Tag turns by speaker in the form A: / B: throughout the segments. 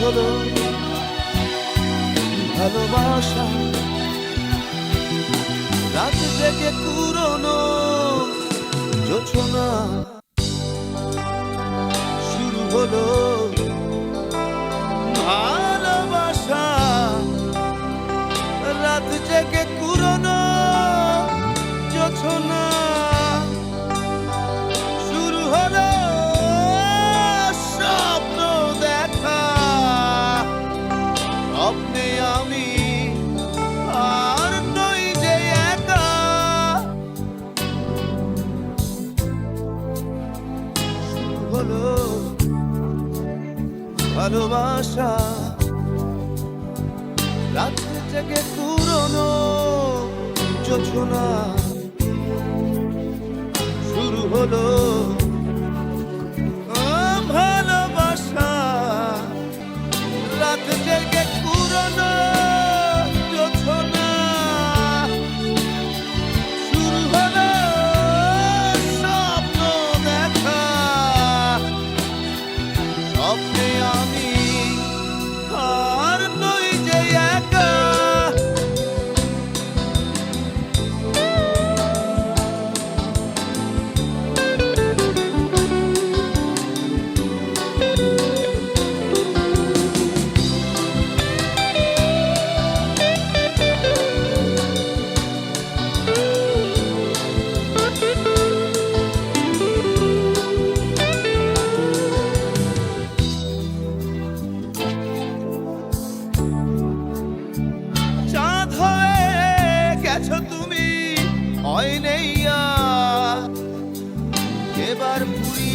A: হলো ভালোবাসা। রাত থেকে পুরনো যোচনা শুরু হলো হলো ভালোবাসা। রাত্রে জেগে পুরনো যোজনা। শুরু হলো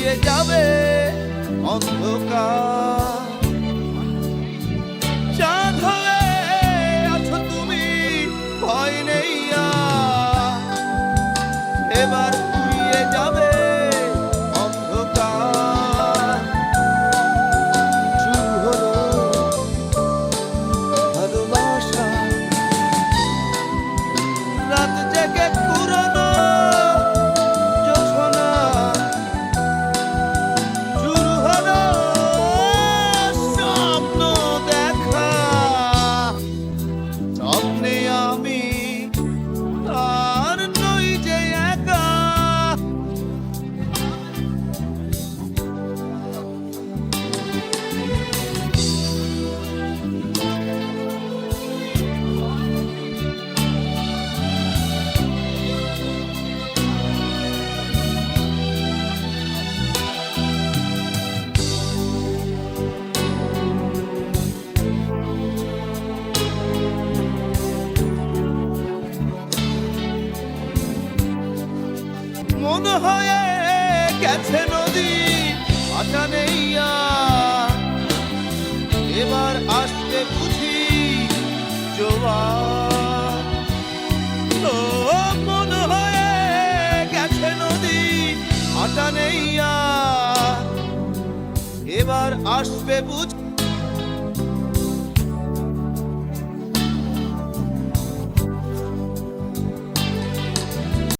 A: ফুরিয়ে যাবে অন্ধকার। চাঁদ হয়ে তুমি ভয় নেই এবার মন হয়ে গেছে নদী নেই এবার আসবে বুঝি জোয়ার। ও, মন হয়ে গেছে নদী, আশা নেই এবার আসবে বুঝি